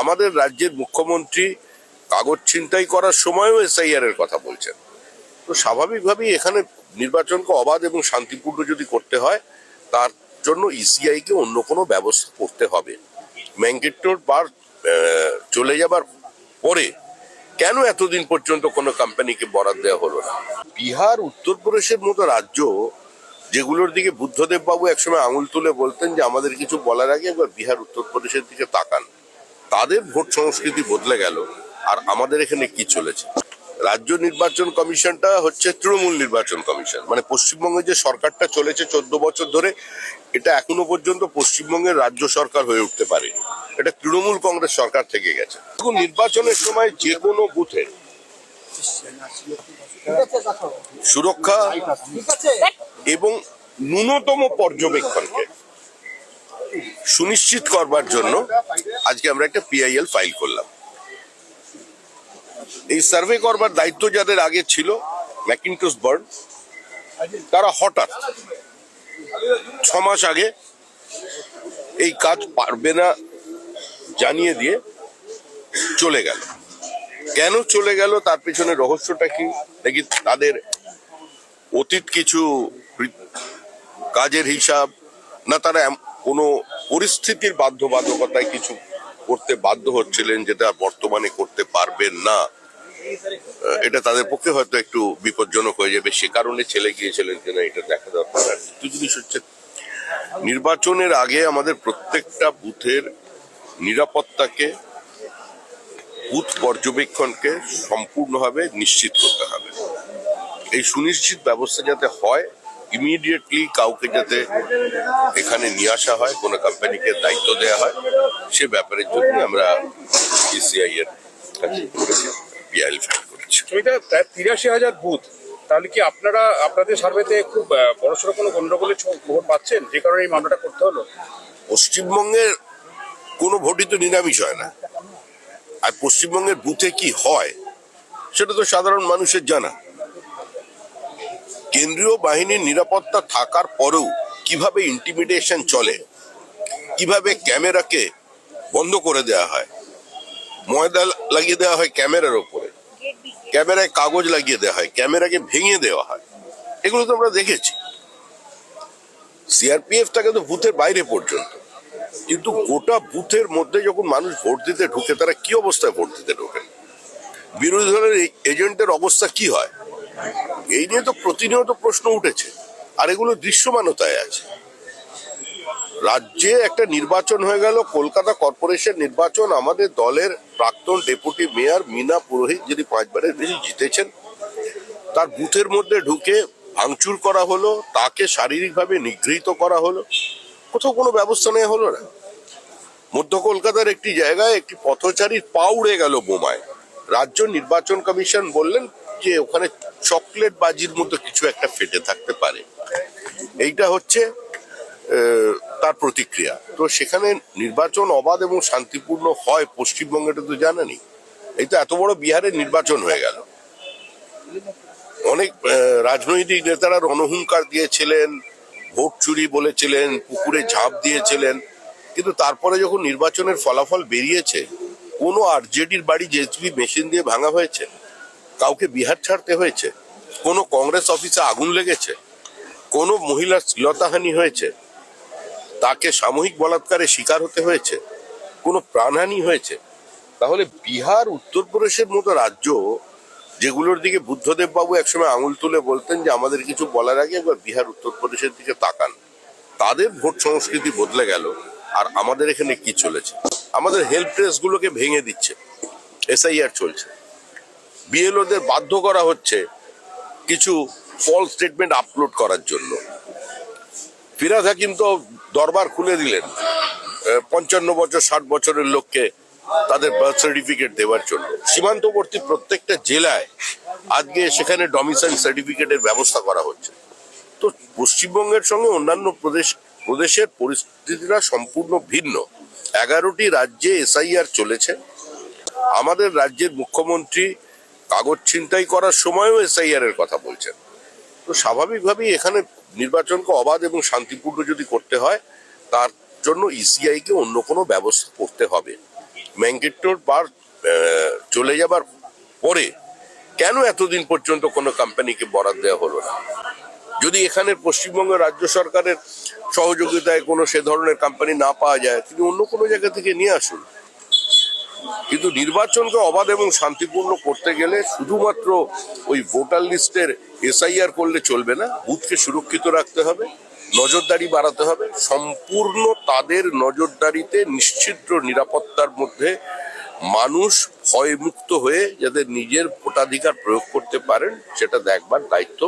আমাদের রাজ্যের মুখ্যমন্ত্রী কাগজ ছিনতাই করার সময়ও এসআইআর এর কথা বলছেন। তো স্বাভাবিকভাবেই এখানে নির্বাচনকে অবাধ এবং শান্তিপূর্ণ যদি করতে হয়, তার জন্য ইসিআই কে অন্য কোনো ব্যবস্থা করতে হবে। ম্যাঙ্গেটোর বার চলে যাবার পরে কেন এতদিন পর্যন্ত কোনো কোম্পানিকে বরাদ দেওয়া হলো না? বিহার, উত্তরপ্রদেশের মতো রাজ্য যেগুলোর দিকে বুদ্ধদেব বাবু একসময় আঙুল তুলে বলতেন যে আমাদের কিছু বলার আগে একবার বিহার, উত্তরপ্রদেশের দিকে তাকান। তাদের ভোট সংস্কৃতি বদলে গেল। আর আমাদের এখানে কি চলেছে? রাজ্য নির্বাচন কমিশনটা হচ্ছে তৃণমূল নির্বাচন কমিশন। মানে পশ্চিমবঙ্গে যে সরকারটা চলেছে চোদ্দ বছর ধরে এটা এখনও পর্যন্ত পশ্চিমবঙ্গের রাজ্য সরকার হয়ে উঠতে পারে এটা তৃণমূল কংগ্রেস সরকার থেকে গেছে। দেখুন নির্বাচনের সময় যে কোনো বুথে সুরক্ষা এবং ন্যূনতম পর্যবেক্ষণকে সুনিশ্চিত করবার জন্য আজকে আমরা একটা পিআইএল ফাইল করলাম। এই সার্ভে করবার দায়িত্ব যাদের আগে ছিল ম্যাকিনটস বার্ড তারা হঠাৎ ছ মাস আগে এই কাজ পারবে না জানিয়ে দিয়ে চলে গেল। কেন চলে গেল, তার পেছনে রহস্যটা কি? নাকি তাদের অতীত কিছু কাজের হিসাব? না, তারা কোনো পরিস্থিতির বাধ্যবাধকতায় কিছু করতে বাধ্য হচ্ছিলেন যেটা বর্তমানে করতে পারবেন না এটা তাদের পক্ষে হয়তো একটু বিপজ্জনক হয়ে যাবে। সে কারণে ছেলে গিয়েছিলেন কিনা এটা দেখা দরকার। আর দ্বিতীয় জিনিস হচ্ছে, নির্বাচনের আগে আমাদের প্রত্যেকটা বুথের নিরাপত্তাকে, বুথ পর্যবেক্ষণকে সম্পূর্ণভাবে নিশ্চিত করতে হবে। এই সুনিশ্চিত ব্যবস্থা যাতে হয় ইমিডিয়েটলি কাউকে যাতে এখানে নিয়ে আসা হয় কোনো কোম্পানিকে দায়িত্ব দেওয়া হয় সে ব্যাপারের জন্য আমরা ইসিআই এর কাছে পিআইএল ফাইল করেছি। তিরাশি হাজার বুথ। তাহলে কি আপনারা আপনাদের সার্ভেতে খুব বড়সড় কোনো গন্ডগোলের খবর পাচ্ছেন? যে কারণে এই মামলাটা করতে হলো? পশ্চিমবঙ্গের কোনো ভোটই তো নিরামিষ হয় না। আর পশ্চিমবঙ্গের বুথে কি হয় সেটা তো সাধারণ মানুষের জানা। কেন্দ্রীয় বাহিনীর নিরাপত্তা থাকার পরেও কীভাবে ইন্টিমিডেশন চলে, কীভাবে ক্যামেরাকে বন্ধ করে দেওয়া হয়, ময়দা লাগিয়ে দেওয়া হয় ক্যামেরার ওপরে ক্যামেরায় কাগজ লাগিয়ে দেওয়া হয়, ক্যামেরাকে ভেঙে দেওয়া হয়, এগুলো তো আমরা দেখেছি। সিআরপিএফ থাকে তো বুথের বাইরে পর্যন্ত, কিন্তু গোটা বুথের মধ্যে যখন মানুষ ভোট দিতে ঢুকে, তারা কি অবস্থায় ভোট দিতে ঢোকেন বিরোধী দলের এজেন্টের অবস্থা কি হয়? এই নিয়ে তো প্রতিনিয়ত প্রশ্ন উঠেছে, আর এগুলো দৃশ্যমানতায় আছে। রাজ্যে একটা নির্বাচন হয়ে গেল, কলকাতা কর্পোরেশন নির্বাচন, আমাদের দলের প্রাক্তন ডেপুটি মেয়র মিনা পুরোহিত যিনি পাঁচবারের বেশি জিতেছেন, তার বুথের মধ্যে ঢুকে ভাঙচুর করা হলো, তাকে শারীরিকভাবে নিগৃহীত করা হলো। কোথাও কোনো ব্যবস্থা নেওয়া হলো না। মধ্য কলকাতার একটি জায়গায় একটি পথচারীর পা উড়ে গেল বোমায়। রাজ্য নির্বাচন কমিশন বললেন যে ওখানে চকলেট বাজির মতো কিছু একটা ফেটে থাকতে পারে। এইটা হচ্ছে তার প্রতিক্রিয়া। তো সেখানে নির্বাচন অবাধ এবং শান্তিপূর্ণ হয় পশ্চিমবঙ্গে তো জানেনি এই তো এত বড় বিহারের নির্বাচন হয়ে গেল। অনেক রাজনৈতিক নেতারা রণহুঙ্কার দিয়েছিলেন, ভোট চুরি বলেছিলেন, পুকুরে ঝাঁপ দিয়েছিলেন। কিন্তু তারপরে যখন নির্বাচনের ফলাফল বেরিয়েছে, কোনো আরজেডির বাড়ি জেসবি মেশিন দিয়ে ভাঙা হয়েছে? কাউকে বিহার ছাড়তে হয়েছে? কোনো কংগ্রেস অফিসে আগুন লেগেছে? কোনো মহিলার শ্লীলতাহানি হয়েছে? তাকে সামূহিক বলাৎকারের শিকার হতে হয়েছে? কোনো প্রাণহানি হয়েছে? তাহলে বিহার উত্তরপ্রদেশের মতো রাজ্য, যেগুলোর দিকে বুদ্ধদেব বাবু একসময় আঙুল তুলে বলতেন যে আমাদের কিছু বলার আগে একবার বিহার উত্তরপ্রদেশের দিকে তাকান। তাদের ভোট সংস্কৃতি বদলে গেল, আর আমাদের এখানে কি চলেছে? আমাদের হেল্প ডেস্ক গুলোকে ভেঙে দিচ্ছে। এসআইআর চলছে। বিএলওদের বাধ্য করা হচ্ছে কিছু ফলস স্টেটমেন্ট আপলোড করার জন্য। ফিরাজ হাকিম তো দরবার খুলে দিলেন। পঞ্চান্ন বছর, ষাট বছরের লোককে তাদের বার্থ সার্টিফিকেট দেওয়ার জন্য। সীমান্তবর্তী প্রত্যেকটা জেলায় আজকে সেখানে ডমিসাইল সার্টিফিকেটের ব্যবস্থা করা হচ্ছে। তো পশ্চিমবঙ্গের সঙ্গে অন্যান্য প্রদেশ, প্রদেশের পরিস্থিতিটা সম্পূর্ণ ভিন্ন। এগারোটি রাজ্যে এসআইআর চলেছে। আমাদের রাজ্যের মুখ্যমন্ত্রী কাগজ ছিনতাই করার সময়ও এসআইআর এর কথা বলছেন। তো স্বাভাবিকভাবেই এখানে নির্বাচনকে অবাধ এবং শান্তিপূর্ণ যদি করতে হয় তার জন্য ইসিআই কে অন্য কোনো ব্যবস্থা করতে হবে। ম্যাঙ্গেট্টোর পার আহ, চলে যাবার পরে কেন এতদিন পর্যন্ত কোনো কোম্পানিকে বরাদ দেওয়া হলো না? যদি এখানে পশ্চিমবঙ্গ রাজ্য সরকারের সহযোগিতায় কোনো সে ধরনের কোম্পানি না পাওয়া যায় তিনি অন্য কোনো জায়গা থেকে নিয়ে আসুন। কিন্তু নির্বাচনকে অবাধ এবং শান্তিপূর্ণ করতে গেলে শুধুমাত্র ওই ভোটার লিস্টের এসআইআর করলে চলবে না, বুথকে সুরক্ষিত রাখতে হবে, নজরদারি বাড়াতে হবে, সম্পূর্ণ তাদের নজরদারিতে নিশ্চিদ্র নিরাপত্তার মধ্যে মানুষ ভয়মুক্ত হয়ে যাতে নিজের ভোটাধিকার প্রয়োগ করতে পারেন, সেটা দেখবার দায়িত্ব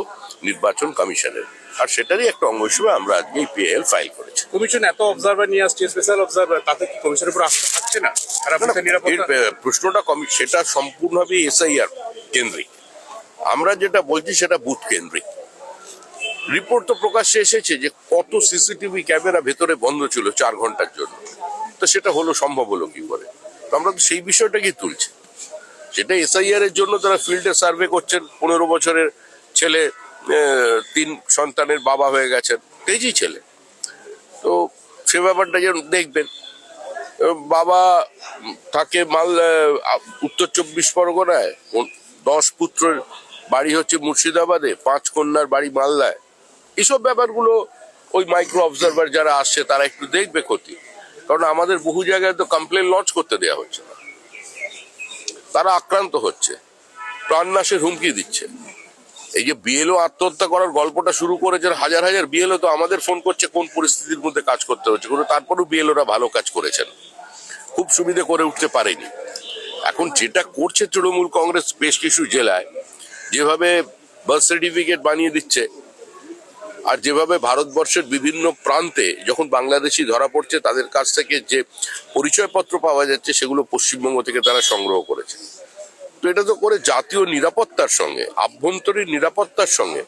নির্বাচন কমিশনের। আর সেটারই একটা অঙ্গ হিসেবে আমরা আজকে পিএল ফাইল করেছি। কমিশন এত অবজারভার নিয়ে আসছে স্পেশাল অবজারভার তাতে কি কমিশনের উপর আস্থা থাকছে না। প্রশ্নটা কমি সেটা সম্পূর্ণভাবে এসআইআর কেন্দ্রিক। আমরা যেটা বলছি সেটা বুথ কেন্দ্রিক। রিপোর্ট তো প্রকাশ্যে এসেছে যে কত সিসিটিভি ক্যামেরা ভেতরে বন্ধ ছিল চার ঘণ্টার জন্য। তো সেটা হলো সম্ভব হলো কি করে? তো আমরা তো সেই বিষয়টাকেই তুলছি। সেটা এসআইআর এর জন্য তারা ফিল্ডে সার্ভে করছেন। পনেরো বছরের ছেলে তিন সন্তানের বাবা হয়ে গেছেন। তেজি ছেলে। তো সে ব্যাপারটা যেন দেখবেন। বাবা থাকে মাল উত্তর চব্বিশ পরগনায়। দশ পুত্রের বাড়ি হচ্ছে মুর্শিদাবাদে, পাঁচ কন্যার বাড়ি মালদায়। এইসব ব্যাপারগুলো ওই মাইক্রো অবজারভার যারা আসছে, তারা একটু দেখবে ক্ষতি। কারণ আমাদের বহু জায়গায় তো কমপ্লেন লঞ্চ করতে দেওয়া হচ্ছে না। তারা আক্রান্ত হচ্ছে। প্রাণনাশের হুমকি দিচ্ছে। এই যে বিএলও আত্মহত্যা করার গল্পটা শুরু করেছেন হাজার হাজার বিএলও তো আমাদের ফোন করছে কোন পরিস্থিতির মধ্যে কাজ করতে হচ্ছে। কিন্তু তারপরেও বিএলওরা ভালো কাজ করেছেন। খুব সুবিধে করে উঠতে পারেনি। এখন যেটা করছে তৃণমূল কংগ্রেস বেশ কিছু জেলায়, যেভাবে বার্থ সার্টিফিকেট বানিয়ে দিচ্ছে আর যেভাবে ভারতবর্ষের বিভিন্ন প্রান্তে যখন বাংলাদেশি ধরা পড়ছে, তাদের কাছ থেকে যে পরিচয়পত্র পাওয়া যাচ্ছে, সেগুলো পশ্চিমবঙ্গ থেকে তারা সংগ্রহ করেছে। তো এটা তো করে জাতীয় নিরাপত্তার সঙ্গে, আভ্যন্তরীণ নিরাপত্তার সঙ্গে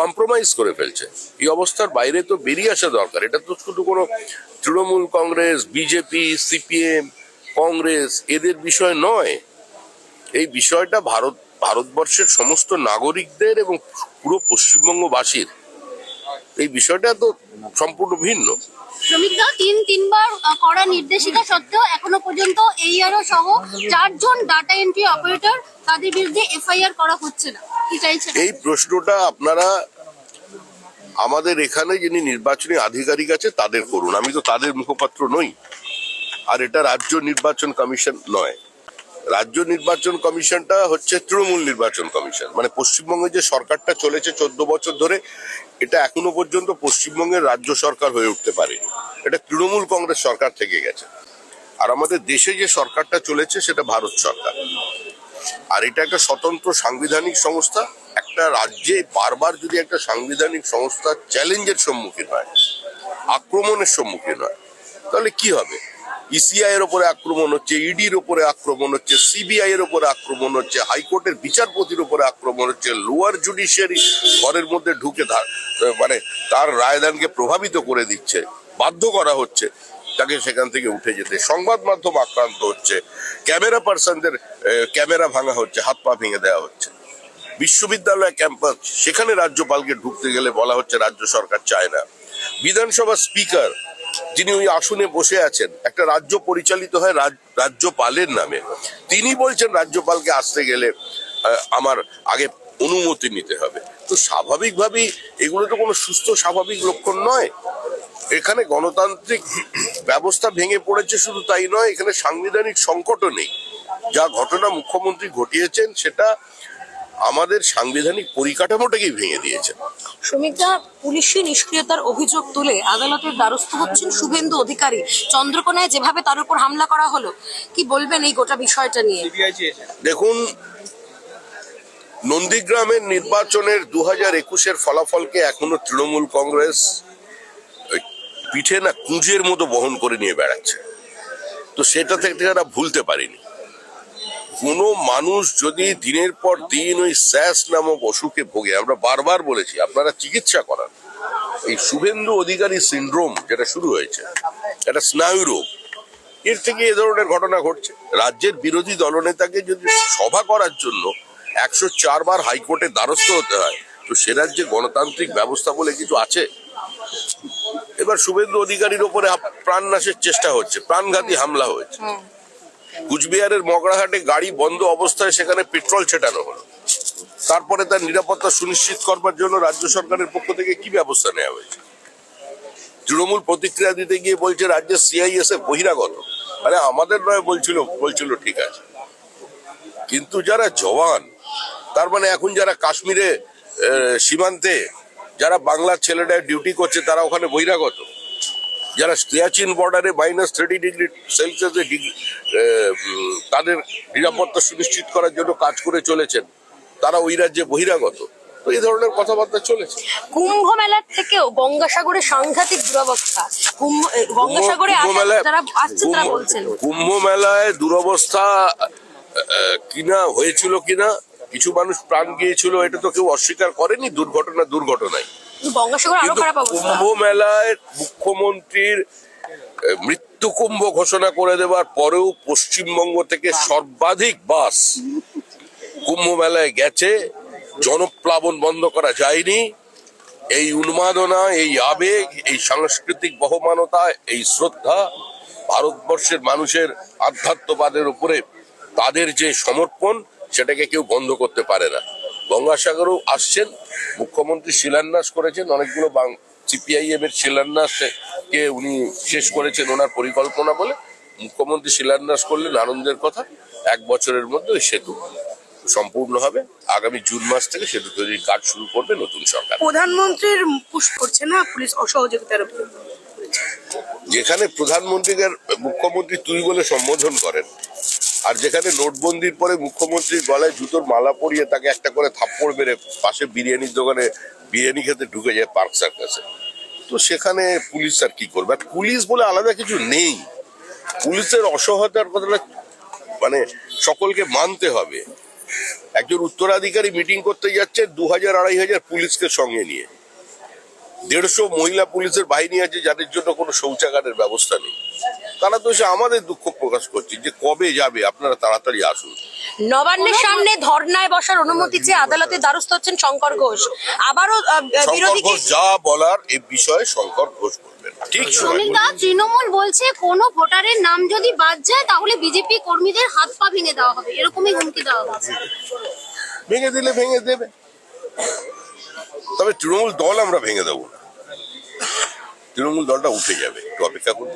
কম্প্রোমাইজ করে ফেলছে। এই অবস্থার বাইরে তো বেরিয়ে আসা দরকার। এটা তো শুধু কোনো Trinamool congress BJP CPM congress, এদের বিষয় নয়। এই বিষয়টা ভারত, ভারতবর্ষের সমস্ত নাগরিকদের এবং পুরো পশ্চিমবঙ্গবাসীর এই বিষয়টা তো সম্পূর্ণ ভিন্ন। শ্রমিকরা তিন তিনবার করা নির্দেশিকা সত্ত্বেও এখনও পর্যন্ত এইআরও সহ চারজন ডাটা এন্ট্রি অপারেটর তাদের বিরুদ্ধে এফআইআর করা হচ্ছে না। কি চাইছেন এই প্রশ্নটা আপনারা আমাদের এখানে যিনি নির্বাচনী আধিকারিক আছে তাদের করুন। আমি তো তাদের মুখপাত্র নই। আর এটা রাজ্য নির্বাচন কমিশন নয়। রাজ্য নির্বাচন কমিশনটা হচ্ছে তৃণমূল নির্বাচন কমিশন। মানে পশ্চিমবঙ্গে যে সরকারটা চলেছে চোদ্দ বছর ধরে, এটা এখনও পর্যন্ত পশ্চিমবঙ্গের রাজ্য সরকার হয়ে উঠতে পারেনি। এটা তৃণমূল কংগ্রেস সরকার থেকে গেছে। আর আমাদের দেশে যে সরকারটা চলেছে, সেটা ভারত সরকার। আর এটা একটা স্বতন্ত্র সাংবিধানিক সংস্থা। একটা রাজ্যে বারবার যদি একটা সাংবিধানিক সংস্থা চ্যালেঞ্জের সম্মুখীন হয়, আক্রমণের সম্মুখীন হয়, তাহলে কি হবে? ইসিআই এর উপরে আক্রমণ হচ্ছে, ইডির উপরে আক্রমণ হচ্ছে সিবিআই এর উপরে আক্রমণ হচ্ছে, হাইকোর্টের বিচারপতির উপরে আক্রমণ হচ্ছে, লোয়ার জুডিশিয়ারি ঘরের মধ্যে ঢুকে মানে তার রায়দানকে প্রভাবিত করে দিচ্ছে, বাধ্য করা হচ্ছে, তাকে সেখান থেকে উঠে যেতে। সংবাদ মাধ্যম আক্রান্ত হচ্ছে, ক্যামেরা পার্সনদের ক্যামেরা ভাঙা হচ্ছে, হাত পা ভেঙে দেওয়া হচ্ছে। বিশ্ববিদ্যালয় ক্যাম্পাস, সেখানে রাজ্যপালকে ঢুকতে গেলে বলা হচ্ছে রাজ্য সরকার চায় না। বিধানসভা স্পিকার যিনি ওই আসনে বসে আছেন, একটা রাজ্য পরিচালিত হয় রাজ- রাজ্যপালের নামে। তিনি বলছেন, রাজ্যপালকে আসতে গেলে আমার আগে অনুমতি নিতে হবে। তো স্বাভাবিকভাবেই এগুলো তো কোনো সুস্থ স্বাভাবিক লক্ষণ নয়। এখানে গণতান্ত্রিক ব্যবস্থা ভেঙে পড়েছে শুধু তাই নয়, এখানে সাংবিধানিক সংকটও নেই। যা ঘটনা মুখ্যমন্ত্রী ঘটিয়েছেন, সেটা আমাদের সাংবিধানিক পরিকাঠামোটাকেই ভেঙে দিয়েছে। শ্রমিকরা পুলিশি নিষ্ক্রিয়তার অভিযোগ তুলে আদালতের দ্বারস্থ হচ্ছেন শুভেন্দু অধিকারী। চন্দ্রকোনায় যেভাবে তার উপর হামলা করা হলো কি বলবেন এই গোটা বিষয়টা নিয়ে? দেখুন নন্দীগ্রামের নির্বাচনের দু হাজার একুশের ফলাফলকে এখনও তৃণমূল কংগ্রেস পিঠে না কুঁজের মতো বহন করে নিয়ে বেড়াচ্ছে। তো সেটা থেকে তারা ভুলতে পারেনি। কোনো মানুষ যদি দিনের পর দিন ওই স্যাস নামক অসুখে ভোগে, আমরা বারবার বলেছি, আপনারা চিকিৎসা করান। এই শুভেন্দু অধিকারী সিন্ড্রোম যেটা শুরু হয়েছে একটা স্নায়ু রোগ। এর থেকে এ ধরনের ঘটনা ঘটছে। রাজ্যের বিরোধী দলনেতাকে যদি সভা করার জন্য একশো চারবার হাইকোর্টের দ্বারস্থ হতে হয়, তো সে রাজ্যে গণতান্ত্রিক ব্যবস্থা বলে কিছু আছে? এবার শুভেন্দু অধিকারীর ওপরে হাপ- প্রাণনাশের চেষ্টা হচ্ছে, প্রাণঘাতী হামলা হয়েছে। কুচবিহারের মগরাহাটে গাড়ি বন্ধ অবস্থায় সেখানে পেট্রোল ছেটানো হলো। তারপরে তার নিরাপত্তা সুনিশ্চিত করবার জন্য রাজ্য সরকারের পক্ষ থেকে কি ব্যবস্থা নেওয়া হয়েছে? তৃণমূল প্রতিক্রিয়া দিতে গিয়ে বলছে, রাজ্যের সিআইএসএ বহিরাগত। মানে আমাদের নয়, বলছিল বলছিল ঠিক আছে। কিন্তু যারা জওয়ান, তার মানে এখন যারা কাশ্মীরে সীমান্তে, যারা বাংলার ছেলেরা ডিউটি করছে, তারা ওখানে বহিরাগত। যারা সিয়াচিন বর্ডারে মাইনাস থার্টি ডিগ্রি সেলসিয়াসে তাদের নিরাপত্তা সুনিশ্চিত করার জন্য কাজ করে চলেছেন। তারা ওই রাজ্যে বহিরাগত। তো এই ধরনের কথাবার্তা চলেছে। কুম্ভ মেলার থেকেও গঙ্গাসাগরে সাংঘাতিক দুরবস্থা। কুম্ভ গঙ্গাসাগরে মেলায়- যারা আসছে তারা বলছেন। কুম্ভ মেলায় দুরবস্থা কিনা হয়েছিল কিনা কিছু মানুষ প্রাণ গিয়েছিল এটা তো কেউ অস্বীকার করেনি দুর্ঘটনা দুর্ঘটনায়। কুম্ভ মেলায় মুখ্যমন্ত্রীর মৃত্যু কুম্ভ ঘোষণা করে দেওয়ার পরেও পশ্চিমবঙ্গ থেকে সর্বাধিক বাস কুম্ভ মেলায় গেছে। জনপ্লাবন বন্ধ করা যায়নি। এই উন্মাদনা, এই আবেগ, এই সাংস্কৃতিক বহমানতা, এই শ্রদ্ধা ভারতবর্ষের মানুষের আধ্যাত্মবাদের উপরে তাদের যে সমর্পণ, সেটাকে কেউ বন্ধ করতে পারে না। গঙ্গাসাগরও আসছেন। মুখ্যমন্ত্রী শিলান্যাস করেছেন। অনেকগুলো সিপিআইএম এর শিলান্যাস কে উনি শেষ করেছেন ওনার পরিকল্পনা বলে। মুখ্যমন্ত্রী শিলান্যাস করলেন আনন্দের কথা। এক বছরের মধ্যে ওই সেতু সম্পূর্ণ হবে। আগামী জুন মাস থেকে সেতু তৈরির কাজ শুরু করবে নতুন সরকার। প্রধানমন্ত্রীর পুশ করছে না পুলিশ অসহযোগিতার যেখানে প্রধানমন্ত্রীকে মুখ্যমন্ত্রী তুই বলে সম্বোধন করেন আর যেখানে নোটবন্দির পরে মুখ্যমন্ত্রীর গলায় জুতোর মালা পরিয়ে তাকে একটা করে থাপ্পড় মেরে পাশে বিরিয়ানির দোকানে বিরিয়ানি খেতে ঢুকে যায় পার্ক সার্কাসে। তো সেখানে পুলিশ আর কি করবে? আর পুলিশ বলে আলাদা কিছু নেই। পুলিশের অসহায়তার কথাটা মানে সকলকে মানতে হবে। একজন উত্তরাধিকারী মিটিং করতে যাচ্ছে, দু হাজার আড়াই হাজার পুলিশকে সঙ্গে নিয়ে। দেড়শো মহিলা পুলিশের বাহিনী আছে যাদের জন্য কোনো শৌচাগারের ব্যবস্থা নেই। তারা তো আমাদের দুঃখ প্রকাশ করছে যে কবে যাবে আপনারা তাড়াতাড়ি আসুন। নবান্নের সামনে ধর্নায় বসার অনুমতি চেয়ে আদালতে দ্বারস্থ হচ্ছেন শঙ্কর ঘোষ। আবারও বিরোধীকে ঘোষ যা বলার এই বিষয়ে শঙ্কর ঘোষ বলবেন। ঠিক সুনীলদা তৃণমূল বলছে কোনো ভোটারের নাম যদি বাদ যায় তাহলে বিজেপি কর্মীদের হাত পা ভেঙে দেওয়া হবে। এরকমই হুমকি দেওয়া হচ্ছে। ভেঙে দিলে ভেঙে দেবে। তবে তৃণমূল দল আমরা ভেঙে দেবো না। তৃণমূল দলটা উঠে যাবে একটু অপেক্ষা করুন।